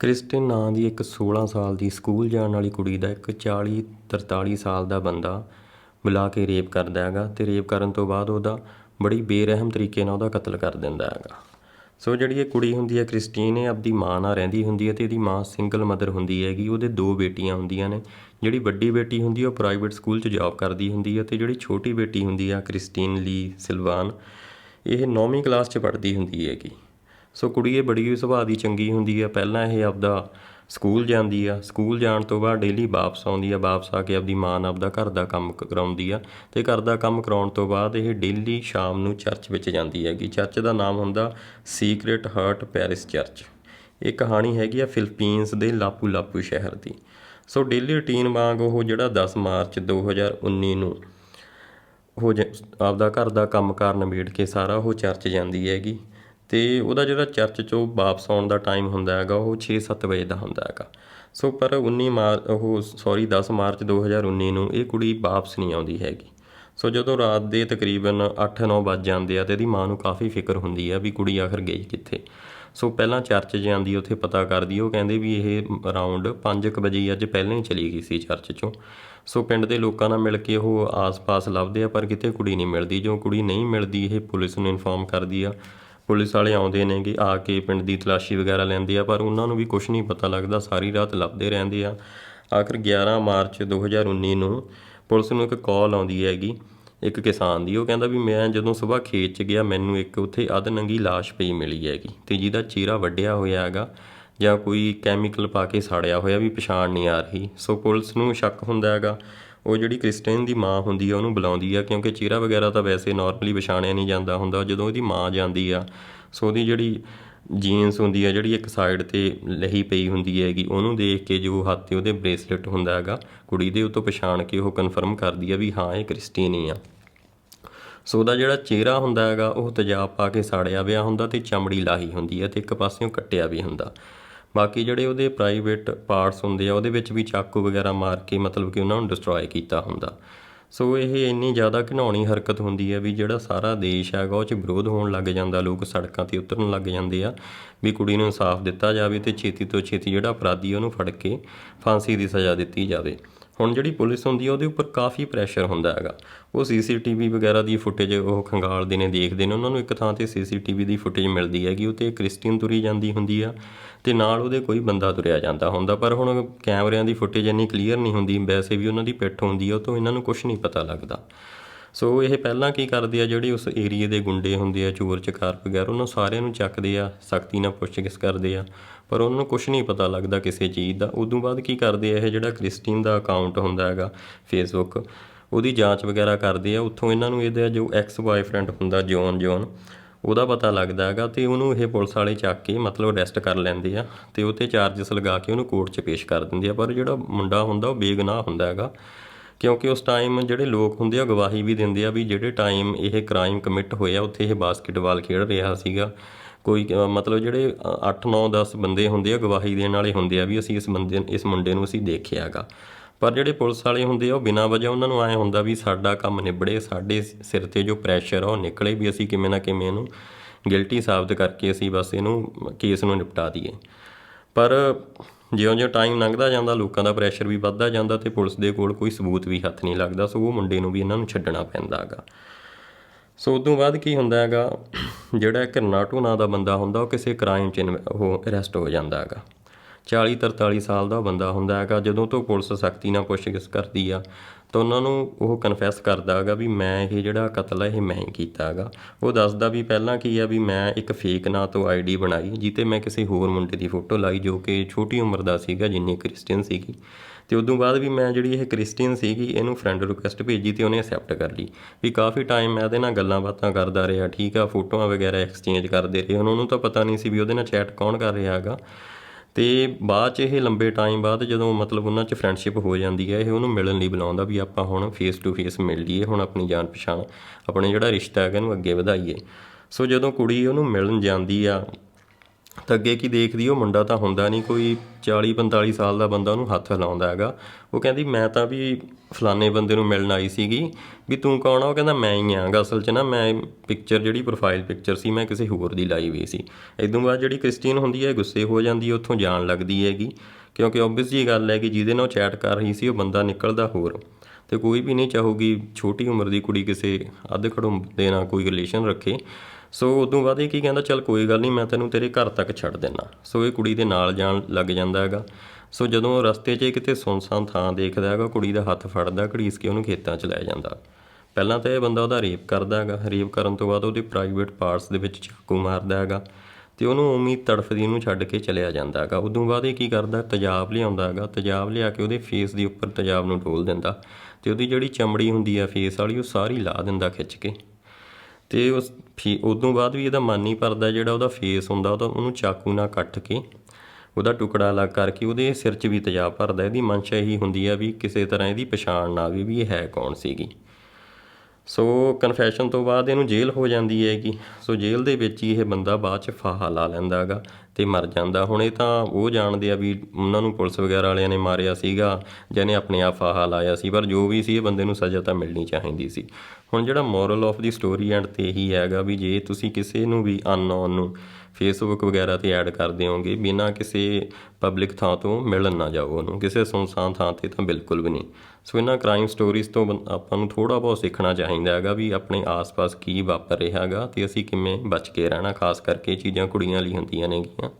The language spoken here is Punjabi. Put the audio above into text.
ਕ੍ਰਿਸਟਿਨ ਨਾਂ ਦੀ ਇੱਕ 16 ਸਾਲ ਦੀ ਸਕੂਲ ਜਾਣ ਵਾਲੀ ਕੁੜੀ ਦਾ ਇੱਕ 40 43 ਸਾਲ ਦਾ ਬੰਦਾ ਬੁਲਾ ਕੇ ਰੇਪ ਕਰਦਾ ਹੈਗਾ ਤੇ ਰੇਪ ਕਰਨ ਤੋਂ ਬਾਅਦ ਉਹਦਾ ਬੜੀ ਬੇਰਹਿਮ ਤਰੀਕੇ ਨਾਲ ਉਹਦਾ ਕਤਲ ਕਰ ਦਿੰਦਾ ਹੈਗਾ। ਸੋ ਜਿਹੜੀ ਇਹ ਕੁੜੀ ਹੁੰਦੀ ਹੈ ਕ੍ਰਿਸਟੀਨ, ਇਹ ਆਪਦੀ ਮਾਂ ਨਾਲ ਰਹਿੰਦੀ ਹੁੰਦੀ ਹੈ ਤੇ ਇਹਦੀ ਮਾਂ ਸਿੰਗਲ ਮਦਰ ਹੁੰਦੀ ਹੈਗੀ, ਉਹਦੇ ਦੋ ਬੇਟੀਆਂ ਹੁੰਦੀਆਂ ਨੇ। ਜਿਹੜੀ ਵੱਡੀ ਬੇਟੀ ਹੁੰਦੀ ਹੈ ਉਹ ਪ੍ਰਾਈਵੇਟ ਸਕੂਲ 'ਚ ਜੌਬ ਕਰਦੀ ਹੁੰਦੀ ਹੈ ਤੇ ਜਿਹੜੀ ਛੋਟੀ ਬੇਟੀ ਹੁੰਦੀ ਆ ਕ੍ਰਿਸਟੀਨ ਲੀ ਸਿਲਵਾਨ, ਇਹ 9ਵੀਂ ਕਲਾਸ 'ਚ ਪੜ੍ਹਦੀ ਹੁੰਦੀ ਹੈਗੀ। ਸੋ ਕੁੜੀ ਇਹ ਬੜੀ ਸੁਭਾਅ ਦੀ ਚੰਗੀ ਹੁੰਦੀ ਆ। ਪਹਿਲਾਂ ਇਹ ਆਪਦਾ ਸਕੂਲ ਜਾਂਦੀ ਆ। ਸਕੂਲ ਜਾਣ ਤੋਂ ਬਾਅਦ ਡੇਲੀ ਵਾਪਸ ਆਉਂਦੀ ਆ। ਵਾਪਸ ਆ ਕੇ ਆਪਦੀ ਮਾਂ ਨਾਲ ਆਪਦਾ ਘਰ ਦਾ ਕੰਮ ਕ- ਕਰਾਉਂਦੀ ਆ ਤੇ ਘਰ ਦਾ ਕੰਮ ਕਰਾਉਣ ਤੋਂ ਬਾਅਦ ਇਹ ਡੇਲੀ ਸ਼ਾਮ ਨੂੰ ਚਰਚ ਵਿੱਚ ਜਾਂਦੀ ਹੈਗੀ। ਚਰਚ ਦਾ ਨਾਮ ਹੁੰਦਾ ਸੀਕ੍ਰੇਟ ਹਾਰਟ ਪੈਰਿਸ ਚਰਚ ਇਹ ਕਹਾਣੀ ਹੈਗੀ ਆ ਫਿਲੀਪੀਨਸ ਦੇ ਲਾਪੂ ਲਾਪੂ ਸ਼ਹਿਰ ਦੀ। ਸੋ ਡੇਲੀ ਰੁਟੀਨ ਵਾਂਗ ਉਹ ਜਿਹੜਾ 10 ਮਾਰਚ 2019 ਨੂੰ ਹੋ ਜ- ਆਪਦਾ ਘਰ ਦਾ ਕੰਮਕਾਰ ਨਿਬੇੜ ਕੇ ਸਾਰਾ ਉਹ ਚਰਚ ਜਾਂਦੀ ਹੈਗੀ। ਅਤੇ ਉਹਦਾ ਜਿਹੜਾ ਚਰਚ ਚੋਂ ਵਾਪਸ ਆਉਣ ਦਾ ਟਾਈਮ ਹੁੰਦਾ ਹੈਗਾ, ਉਹ 6-7 ਵਜੇ ਦਾ ਹੁੰਦਾ ਹੈਗਾ। ਸੋ ਪਰ 19 ਮਾਰ, ਉਹ ਸੌਰੀ 10 ਮਾਰਚ 2019 ਨੂੰ ਇਹ ਕੁੜੀ ਵਾਪਸ ਨਹੀਂ ਆਉਂਦੀ ਹੈਗੀ। ਸੋ ਜਦੋਂ ਰਾਤ ਦੇ ਤਕਰੀਬਨ 8-9 ਵੱਜ ਜਾਂਦੇ ਆ ਤੇ ਇਹਦੀ ਮਾਂ ਨੂੰ ਕਾਫੀ ਫਿਕਰ ਹੁੰਦੀ ਆ ਵੀ ਕੁੜੀ ਆਖਰ ਗਈ ਕਿੱਥੇ। ਸੋ ਪਹਿਲਾਂ ਚਰਚ ਜਾਂਦੀ, ਉੱਥੇ ਪਤਾ ਕਰਦੀ, ਉਹ ਕਹਿੰਦੇ ਵੀ ਇਹ ਅਰਾਊਂਡ 5:00 ਵਜੇ ਅੱਜ ਪਹਿਲਾਂ ਹੀ ਚਲੀ ਗਈ ਸੀ ਚਰਚ ਚੋਂ। ਸੋ ਪਿੰਡ ਦੇ ਲੋਕਾਂ ਨਾਲ ਮਿਲ ਕੇ ਉਹ ਆਸ-ਪਾਸ ਲੱਭਦੇ ਆ ਪਰ ਕਿਤੇ ਕੁੜੀ ਨਹੀਂ ਮਿਲਦੀ। ਜੋ ਕੁੜੀ ਨਹੀਂ ਮਿਲਦੀ, ਇਹ ਪੁਲਿਸ ਨੂੰ ਇਨਫੋਰਮ ਕਰਦੀ ਆ। ਪੁਲਿਸ ਵਾਲੇ ਆਉਂਦੇ ਨੇਗੇ ਆ ਕੇ ਪਿੰਡ ਦੀ ਤਲਾਸ਼ੀ ਵਗੈਰਾ ਲੈਂਦੇ ਆ, ਪਰ ਉਹਨਾਂ ਨੂੰ ਵੀ ਕੁਝ ਨਹੀਂ ਪਤਾ ਲੱਗਦਾ, ਸਾਰੀ ਰਾਤ ਲੱਭਦੇ ਰਹਿੰਦੇ ਆ। ਆਖਰ 11 ਮਾਰਚ 2019 ਨੂੰ ਪੁਲਿਸ ਨੂੰ ਇੱਕ ਕਾਲ ਆਉਂਦੀ ਹੈਗੀ, ਇੱਕ ਕਿਸਾਨ ਦੀ। ਉਹ ਕਹਿੰਦਾ ਵੀ ਮੈਂ ਜਦੋਂ ਸਵੇਰ ਖੇਤ 'ਚ ਗਿਆ, ਮੈਨੂੰ ਇੱਕ ਉੱਥੇ ਅਧ ਨੰਗੀ ਲਾਸ਼ ਪਈ ਮਿਲੀ ਹੈਗੀ ਤੇ ਜਿਹਦਾ ਚਿਹਰਾ ਵੱਢਿਆ ਹੋਇਆ ਹੈਗਾ ਜਾਂ ਕੋਈ ਕੈਮੀਕਲ ਪਾ ਕੇ ਸਾੜਿਆ ਹੋਇਆ ਵੀ ਪਛਾਣ ਨਹੀਂ ਆ ਰਹੀ। ਸੋ ਪੁਲਿਸ ਨੂੰ ਸ਼ੱਕ ਹੁੰਦਾ ਹੈਗਾ ਉਹ ਜਿਹੜੀ ਕ੍ਰਿਸਟੀਨ ਦੀ ਮਾਂ ਹੁੰਦੀ ਆ, ਉਹਨੂੰ ਬੁਲਾਉਂਦੀ ਆ, ਕਿਉਂਕਿ ਚਿਹਰਾ ਵਗੈਰਾ ਤਾਂ ਵੈਸੇ ਨਾਰਮਲੀ ਪਛਾਣਿਆ ਨਹੀਂ ਜਾਂਦਾ ਹੁੰਦਾ, ਜਦੋਂ ਉਹਦੀ ਮਾਂ ਜਾਂਦੀ ਆ, ਸੋ ਉਹਦੀ ਜਿਹੜੀ ਜੀਨਸ ਹੁੰਦੀ ਆ, ਜਿਹੜੀ ਇੱਕ ਸਾਈਡ ਤੇ ਲਹੀ ਪਈ ਹੁੰਦੀ ਹੈਗੀ, ਉਹਨੂੰ ਦੇਖ ਕੇ ਜੋ ਹੱਥ ਤੇ ਉਹਦੇ ਬ੍ਰੇਸਲੇਟ ਹੁੰਦਾ ਹੈਗਾ, ਕੁੜੀ ਦੇ ਉਹ ਤੋਂ ਪਛਾਣ ਕੇ ਉਹ ਕਨਫਰਮ ਕਰਦੀ ਆ ਵੀ ਹਾਂ, ਇਹ ਕ੍ਰਿਸਟੀਨ ਹੀ ਆ। ਸੋ ਉਹਦਾ ਜਿਹੜਾ ਚਿਹਰਾ ਹੁੰਦਾ ਹੈਗਾ, ਉਹ ਤੇਜ਼ਾਬ ਪਾ ਕੇ ਸਾੜਿਆ ਪਿਆ ਹੁੰਦਾ ਤੇ ਚਮੜੀ ਲਾਹੀ ਹੁੰਦੀ ਹੈ ਤੇ ਇੱਕ ਪਾਸਿਓਂ ਕੱਟਿਆ ਵੀ ਹੁੰਦਾ। ਬਾਕੀ ਜਿਹੜੇ ਉਹਦੇ ਪ੍ਰਾਈਵੇਟ ਪਾਰਟਸ ਹੁੰਦੇ ਆ, ਉਹਦੇ ਵਿੱਚ ਵੀ ਚਾਕੂ ਵਗੈਰਾ ਮਾਰ ਕੇ ਮਤਲਬ ਕਿ ਉਹਨਾਂ ਨੂੰ ਡਿਸਟਰੋਏ ਕੀਤਾ ਹੁੰਦਾ। ਸੋ ਇਹ ਇੰਨੀ ਜ਼ਿਆਦਾ ਘਿਨਾਉਣੀ ਹਰਕਤ ਹੁੰਦੀ ਹੈ ਵੀ ਜਿਹੜਾ ਸਾਰਾ ਦੇਸ਼ ਹੈਗਾ, ਉਹ 'ਚ ਵਿਰੋਧ ਹੋਣ ਲੱਗ ਜਾਂਦਾ, ਲੋਕ ਸੜਕਾਂ ਤੇ ਉਤਰਨ ਲੱਗ ਜਾਂਦੇ ਆ ਵੀ ਕੁੜੀ ਨੂੰ ਇਨਸਾਫ ਦਿੱਤਾ ਜਾਵੇ ਤੇ ਛੇਤੀ ਤੋਂ ਛੇਤੀ ਜਿਹੜਾ ਅਪਰਾਧੀ ਉਹਨੂੰ ਫੜ ਕੇ ਫਾਂਸੀ ਦੀ ਸਜ਼ਾ ਦਿੱਤੀ ਜਾਵੇ। ਹੁਣ ਜਿਹੜੀ ਪੁਲਿਸ ਹੁੰਦੀ ਆ, ਉਹਦੇ ਉੱਪਰ ਕਾਫੀ ਪ੍ਰੈਸ਼ਰ ਹੁੰਦਾ ਹੈਗਾ। ਉਹ ਸੀਸੀਟੀਵੀ ਵਗੈਰਾ ਦੀ ਫੁਟੇਜ ਉਹ ਖੰਗਾਲਦੇ ਨੇ, ਦੇਖਦੇ ਨੇ। ਉਹਨਾਂ ਨੂੰ ਇੱਕ ਥਾਂ ਤੇ ਸੀਸੀਟੀਵੀ ਦੀ ਫੁਟੇਜ ਮਿਲਦੀ ਹੈਗੀ ਉਹ ਤੇ ਕ੍ਰਿਸਟੀਨ ਤੁਰੀ ਜਾਂਦੀ ਹੁੰਦੀ ਆ, ਤੇ ਨਾਲ ਉਹਦੇ ਕੋਈ ਬੰਦਾ ਤੁਰਿਆ ਜਾਂਦਾ ਹੁੰਦਾ। ਪਰ ਹੁਣ ਕੈਮਰਿਆਂ ਦੀ ਫੁਟੇਜ ਇੰਨੀ ਕਲੀਅਰ ਨਹੀਂ ਹੁੰਦੀ, ਵੈਸੇ ਵੀ ਉਹਨਾਂ ਦੀ ਪਿੱਠ ਹੁੰਦੀ ਆ, ਉਹ ਤੋਂ ਇਹਨਾਂ ਨੂੰ ਕੁਝ ਨਹੀਂ ਪਤਾ ਲੱਗਦਾ। ਸੋ ਇਹ ਪਹਿਲਾਂ ਕੀ ਕਰਦੇ ਆ, ਜਿਹੜੇ ਉਸ ਏਰੀਏ ਦੇ ਗੁੰਡੇ ਹੁੰਦੇ ਆ, ਚੋਰ, ਚਕਾਰ ਵਗੈਰਾ, ਉਹਨਾਂ ਸਾਰਿਆਂ ਨੂੰ ਚੱਕਦੇ ਆ, ਸਖਤੀ ਨਾਲ ਪੁੱਛਗਿੱਛ ਕਰਦੇ ਆ। ਪਰ ਉਹਨਾਂ ਨੂੰ ਕੁਝ ਨਹੀਂ ਪਤਾ ਲੱਗਦਾ ਕਿਸੇ ਚੀਜ਼ ਦਾ। ਉਦੋਂ ਬਾਅਦ ਕੀ ਕਰਦੇ ਆ, ਇਹ ਜਿਹੜਾ ਕ੍ਰਿਸਟੀਨ ਦਾ ਅਕਾਊਂਟ ਹੁੰਦਾ ਹੈਗਾ ਫੇਸਬੁੱਕ ਉਹਦੀ ਜਾਂਚ ਵਗੈਰਾ ਕਰਦੇ ਆ। ਉੱਥੋਂ ਇਹਨਾਂ ਨੂੰ ਇਹਦਾ ਜੋ ਐਕਸ ਬॉयਫ੍ਰੈਂਡ ਹੁੰਦਾ ਜੋਨ ਜੋਨ ਉਹਦਾ ਪਤਾ ਲੱਗਦਾ ਹੈਗਾ ਤੇ ਉਹਨੂੰ ਇਹ ਪੁਲਿਸ ਵਾਲੇ ਚੱਕ ਕੇ ਮਤਲਬ ਅਰੈਸਟ ਕਰ ਲੈਂਦੇ ਆ ਤੇ ਉਹਤੇ ਚਾਰजेस ਲਗਾ ਕੇ ਉਹਨੂੰ ਕੋਰਟ 'ਚ ਪੇਸ਼ ਕਰ ਦਿੰਦੇ ਆ। ਪਰ ਜਿਹੜਾ ਮੁੰਡਾ ਹੁੰਦਾ, ਉਹ ਬੇਗਨਾਹ ਹੁੰਦਾ ਹੈਗਾ। ਕਿਉਂਕਿ ਉਸ ਟਾਈਮ ਜਿਹੜੇ ਲੋਕ ਹੁੰਦੇ ਆ ਗਵਾਹੀ ਵੀ ਦਿੰਦੇ ਆ ਵੀ ਜਿਹੜੇ ਟਾਈਮ ਇਹ ਕ੍ਰਾਈਮ ਕਮਿਟ ਹੋਇਆ ਉੱਥੇ ਇਹ ਬਾਸਕਟਬਾਲ ਖੇਡ ਰਿਹਾ ਸੀਗਾ। ਕੋਈ, ਮਤਲਬ ਜਿਹੜੇ 8 9 10 ਬੰਦੇ ਹੁੰਦੇ ਆ ਗਵਾਹੀ ਦੇਣ ਵਾਲੇ ਹੁੰਦੇ ਆ ਵੀ ਅਸੀਂ ਇਸ ਬੰਦੇ, ਇਸ ਮੁੰਡੇ ਨੂੰ ਅਸੀਂ ਦੇਖਿਆ ਹੈਗਾ ਪਰ ਜਿਹੜੇ ਪੁਲਿਸ ਵਾਲੇ ਹੁੰਦੇ ਆ, ਉਹ ਬਿਨਾਂ ਵਜ੍ਹਾ ਉਹਨਾਂ ਨੂੰ ਐ ਹੁੰਦਾ ਵੀ ਸਾਡਾ ਕੰਮ ਨਿਬੜੇ, ਸਾਡੇ ਸਿਰ ਤੇ ਜੋ ਪ੍ਰੈਸ਼ਰ ਆ, ਉਹ ਨਿਕਲੇ ਵੀ ਅਸੀਂ ਕਿਵੇਂ ਨਾ ਕਿਵੇਂ ਇਹਨੂੰ ਗਿਲਟੀ ਸਾਬਤ ਕਰਕੇ ਅਸੀਂ ਬਸ ਇਹਨੂੰ ਕੇਸ ਨੂੰ ਨਿਪਟਾ ਦਈਏ। ਪਰ ਜਿਉਂ-ਜਿਉਂ ਟਾਈਮ ਲੰਘਦਾ ਜਾਂਦਾ, ਲੋਕਾਂ ਦਾ ਪ੍ਰੈਸ਼ਰ ਵੀ ਵੱਧਦਾ ਜਾਂਦਾ ਤੇ ਪੁਲਿਸ ਦੇ ਕੋਲ ਕੋਈ ਸਬੂਤ ਵੀ ਹੱਥ ਨਹੀਂ ਲੱਗਦਾ, ਸੋ ਉਹ ਮੁੰਡੇ ਨੂੰ ਵੀ ਇਹਨਾਂ ਨੂੰ ਛੱਡਣਾ ਪੈਂਦਾ ਹੈਗਾ ਸੋ ਉਦੋਂ ਬਾਅਦ ਕੀ ਹੁੰਦਾ ਹੈਗਾ, ਜਿਹੜਾ ਇੱਕ ਨਾਟੂ ਨਾਂ ਦਾ ਬੰਦਾ ਹੁੰਦਾ, ਉਹ ਕਿਸੇ ਕ੍ਰਾਈਮ 'ਚ ਉਹ ਅਰੈਸਟ ਹੋ ਜਾਂਦਾ ਹੈਗਾ। 40 43 ਸਾਲ ਦਾ ਬੰਦਾ ਹੁੰਦਾ ਹੈਗਾ, ਜਦੋਂ ਤੋਂ ਪੁਲਿਸ ਸਖਤੀ ਨਾਲ ਪੁੱਛਗਿੱਛ ਕਰਦੀ ਆ, ਤਾਂ ਉਹਨਾਂ ਨੂੰ ਉਹ ਕਨਫੈਸ ਕਰਦਾ ਹੈਗਾ ਵੀ ਮੈਂ ਇਹ ਜਿਹੜਾ ਕਤਲ ਹੈ ਇਹ ਮੈਂ ਹੀ ਕੀਤਾ ਹੈਗਾ। ਉਹ ਦੱਸਦਾ ਵੀ ਪਹਿਲਾਂ ਕੀ ਆ ਵੀ ਮੈਂ ਇੱਕ ਫੇਕ ਨਾਂ ਤੋਂ ਆਈਡੀ ਬਣਾਈ ਜਿੱਤੇ ਮੈਂ ਕਿਸੇ ਹੋਰ ਮੁੰਡੇ ਦੀ ਫੋਟੋ ਲਾਈ ਜੋ ਕਿ ਛੋਟੀ ਉਮਰ ਦਾ ਸੀਗਾ, ਜਿੰਨੀ ਕ੍ਰਿਸਚੀਅਨ ਸੀਗੀ। ਤੇ ਉਦੋਂ ਬਾਅਦ ਵੀ ਮੈਂ ਜਿਹੜੀ ਇਹ ਕ੍ਰਿਸਚੀਅਨ ਸੀਗੀ, ਇਹਨੂੰ ਫਰੈਂਡ ਰਿਕੁਐਸਟ ਭੇਜੀ ਤੇ ਉਹਨੇ ਅਕਸੈਪਟ ਕਰ ਲਈ। ਵੀ ਕਾਫੀ ਟਾਈਮ ਮੈਂ ਇਹਦੇ ਨਾਲ ਗੱਲਾਂ ਬਾਤਾਂ ਕਰਦਾ ਰਿਹਾ, ਠੀਕ ਆ, ਫੋਟੋਆਂ ਵਗੈਰਾ ਐਕਸਚੇਂਜ ਕਰਦੇ ਰਹੇ। ਉਹਨਾਂ ਨੂੰ ਤਾਂ ਪਤਾ ਨਹੀਂ ਸੀ ਵੀ ਉਹਦੇ ਨਾਲ ਚੈਟ ਕੌਣ ਕਰ ਰਿਹਾ ਹੈਗਾ। ਤੇ ਬਾਅਦ ਚ ਇਹ ਲੰਬੇ ਟਾਈਮ ਬਾਅਦ ਜਦੋਂ ਮਤਲਬ ਉਹਨਾਂ ਚ ਫਰੈਂਡਸ਼ਿਪ ਹੋ ਜਾਂਦੀ ਹੈ, ਇਹ ਉਹਨੂੰ ਮਿਲਣ ਲਈ ਬੁਲਾਉਂਦਾ ਵੀ ਆਪਾਂ ਹੁਣ ਫੇਸ ਟੂ ਫੇਸ ਮਿਲ ਲਈਏ ਹੁਣ ਆਪਣੀ ਜਾਣ ਪਛਾਣ, ਆਪਣੇ ਜਿਹੜਾ ਰਿਸ਼ਤਾ ਹੈਗਾ ਇਹਨੂੰ ਅੱਗੇ ਵਧਾਈਏ। ਸੋ ਜਦੋਂ ਕੁੜੀ ਉਹਨੂੰ ਮਿਲਣ ਜਾਂਦੀ ਆ ਤਾਂ ਅੱਗੇ ਕੀ ਦੇਖਦੀ ਉਹ ਮੁੰਡਾ ਤਾਂ ਹੁੰਦਾ ਨਹੀਂ, ਕੋਈ 40 45 ਸਾਲ ਦਾ ਬੰਦਾ ਉਹਨੂੰ ਹੱਥ ਹਿਲਾਉਂਦਾ ਹੈਗਾ। ਉਹ ਕਹਿੰਦੀ, ਮੈਂ ਤਾਂ ਵੀ ਫਲਾਣੇ ਬੰਦੇ ਨੂੰ ਮਿਲਣ ਆਈ ਸੀਗੀ, ਵੀ ਤੂੰ ਕੌਣ ਆ? ਉਹ ਕਹਿੰਦਾ, ਮੈਂ ਹੀ ਆਂਗਾ, ਅਸਲ 'ਚ ਨਾ ਮੈਂ ਪਿਕਚਰ ਜਿਹੜੀ ਪ੍ਰੋਫਾਈਲ ਪਿਕਚਰ ਸੀ, ਮੈਂ ਕਿਸੇ ਹੋਰ ਦੀ ਲਾਈ ਹੋਈ ਸੀ। ਇਦੋਂ ਬਾਅਦ ਜਿਹੜੀ ਕ੍ਰਿਸਟੀਨ ਹੁੰਦੀ ਹੈ ਗੁੱਸੇ ਹੋ ਜਾਂਦੀ ਹੈ, ਉੱਥੋਂ ਜਾਣ ਲੱਗਦੀ ਹੈਗੀ। ਕਿਉਂਕਿ ਓਬਵੀਅਸ ਜੀ ਗੱਲ ਹੈ ਕਿ ਜਿਹਦੇ ਨਾਲ ਚੈਟ ਕਰ ਰਹੀ ਸੀ, ਉਹ ਬੰਦਾ ਨਿਕਲਦਾ ਹੋਰ। ਤੇ ਕੋਈ ਵੀ ਨਹੀਂ ਚਾਹੂਗੀ, ਛੋਟੀ ਉਮਰ ਦੀ ਕੁੜੀ ਕਿਸੇ ਅੱਧ ਖੜੋਂ ਦੇ ਨਾਲ ਕੋਈ ਰਿਲੇਸ਼ਨ ਰੱਖੇ। ਸੋ ਉਦੋਂ ਬਾਅਦ ਇਹ ਕੀ ਕਹਿੰਦਾ, ਚੱਲ ਕੋਈ ਗੱਲ ਨਹੀਂ, ਮੈਂ ਤੈਨੂੰ ਤੇਰੇ ਘਰ ਤੱਕ ਛੱਡ ਦਿੰਨਾ। ਸੋ ਇਹ ਕੁੜੀ ਦੇ ਨਾਲ ਜਾਣ ਲੱਗ ਜਾਂਦਾ ਹੈਗਾ। ਸੋ ਜਦੋਂ ਰਸਤੇ 'ਚ ਕਿਤੇ ਸੁੰਨਸਾਨ ਥਾਂ ਦੇਖਦਾ ਹੈਗਾ ਕੁੜੀ ਦਾ ਹੱਥ ਫੜਦਾ, ਘੜੀਸ ਕੇ ਉਹਨੂੰ ਖੇਤਾਂ 'ਚ ਲੈ ਜਾਂਦਾ। ਪਹਿਲਾਂ ਤਾਂ ਇਹ ਬੰਦਾ ਉਹਦਾ ਰੇਪ ਕਰਦਾ ਹੈਗਾ। ਰੇਪ ਕਰਨ ਤੋਂ ਬਾਅਦ ਉਹਦੇ ਪ੍ਰਾਈਵੇਟ ਪਾਰਟਸ ਦੇ ਵਿੱਚ ਚਾਕੂ ਮਾਰਦਾ ਹੈਗਾ ਤੇ ਉਹਨੂੰ ਉਮੀਦ ਤੜਫਦੀ ਨੂੰ ਛੱਡ ਕੇ ਚਲਿਆ ਜਾਂਦਾ ਹੈਗਾ। ਉਦੋਂ ਬਾਅਦ ਇਹ ਕੀ ਕਰਦਾ, ਤੇਜ਼ਾਬ ਲਿਆਉਂਦਾ ਹੈਗਾ। ਤੇਜ਼ਾਬ ਲਿਆ ਕੇ ਉਹਦੇ ਫੇਸ ਦੇ ਉੱਪਰ ਤੇਜ਼ਾਬ ਨੂੰ ਡੋਲ ਦਿੰਦਾ ਤੇ ਉਹਦੀ ਜਿਹੜੀ ਚਮੜੀ ਹੁੰਦੀ ਆ ਫੇਸ ਵਾਲੀ, ਉਹ ਸਾਰੀ ਲਾ ਦਿੰਦਾ ਖਿੱਚ ਕੇ। ਤੇ ਉਸ ਫੀ, ਉਦੋਂ ਬਾਅਦ ਵੀ ਇਹਦਾ ਮਨ ਨਹੀਂ ਭਰਦਾ, ਜਿਹੜਾ ਉਹਦਾ ਫੇਸ ਹੁੰਦਾ ਉਹਦਾ ਉਹਨੂੰ ਚਾਕੂ ਨਾਲ ਕੱਟ ਕੇ ਉਹਦਾ ਟੁਕੜਾ ਅਲੱਗ ਕਰਕੇ ਉਹਦੇ ਸਿਰ 'ਚ ਵੀ ਤੇਜ਼ਾਬ ਭਰਦਾ, ਇਹਦੀ ਮਨਸ਼ਾ ਇਹੀ ਹੁੰਦੀ ਆ ਵੀ ਕਿਸੇ ਤਰ੍ਹਾਂ ਇਹਦੀ ਪਛਾਣ ਨਾ ਆਵੇ ਵੀ ਇਹ ਹੈ ਕੌਣ ਸੀਗੀ। ਸੋ ਕਨਫੈਸ਼ਨ ਤੋਂ ਬਾਅਦ ਇਹਨੂੰ ਜੇਲ੍ਹ ਹੋ ਜਾਂਦੀ ਹੈਗੀ। ਸੋ ਜੇਲ੍ਹ ਦੇ ਵਿੱਚ ਹੀ ਇਹ ਬੰਦਾ ਬਾਅਦ ਚ ਫਾਹਾ ਲਾ ਲੈਂਦਾ ਹੈਗਾ ਤੇ ਮਰ ਜਾਂਦਾ। ਹੁਣ ਇਹ ਤਾਂ ਉਹ ਜਾਣਦੇ ਆ ਵੀ ਉਹਨਾਂ ਨੂੰ ਪੁਲਿਸ ਵਗੈਰਾ ਵਾਲਿਆਂ ਨੇ ਮਾਰਿਆ ਸੀਗਾ, ਜਿਹਨੇ ਆਪਣੇ ਆਪ ਫਾਹਾ ਲਾਇਆ ਸੀ। ਪਰ ਜੋ ਵੀ ਸੀ ਇਹ ਬੰਦੇ ਨੂੰ ਸਜ਼ਾ ਤਾਂ ਮਿਲਣੀ ਚਾਹੀਦੀ ਸੀ। ਹੁਣ ਜਿਹੜਾ moral of the story end ਤੇ ਇਹੀ ਹੈਗਾ ਵੀ ਜੇ ਤੁਸੀਂ ਕਿਸੇ ਨੂੰ ਵੀ ਅਨਨੋਨ ਨੂੰ ਫੇਸਬੁੱਕ ਵਗੈਰਾ ਤੇ ਐਡ ਕਰ ਦਿਓਗੇ ਬਿਨਾਂ ਕਿਸੇ ਪਬਲਿਕ ਥਾਂ ਤੋਂ ਮਿਲਣ ਨਾ ਜਾਓ ਉਹਨੂੰ, ਕਿਸੇ ਸੁਨਸਾਨ ਥਾਂ ਤੇ ਤਾਂ ਬਿਲਕੁਲ ਵੀ ਨਹੀਂ। ਸੋ ਇਹਨਾਂ ਕ੍ਰਾਈਮ ਸਟੋਰੀਜ਼ ਤੋਂ ਬੰ- ਆਪਾਂ ਨੂੰ ਥੋੜਾ ਬਹੁਤ ਸਿੱਖਣਾ ਚਾਹੀਦਾ ਹੈਗਾ ਵੀ ਆਪਣੇ ਆਸ-ਪਾਸ ਕੀ ਵਾਪਰ ਰਿਹਾ ਹੈਗਾ ਤੇ ਅਸੀਂ ਕਿਵੇਂ ਬਚ ਕੇ ਰਹਿਣਾ, ਖਾਸ ਕਰਕੇ ਇਹ ਚੀਜ਼ਾਂ ਕੁੜੀਆਂ ਲਈ ਹੁੰਦੀਆਂ ਨੇਗੀਆਂ।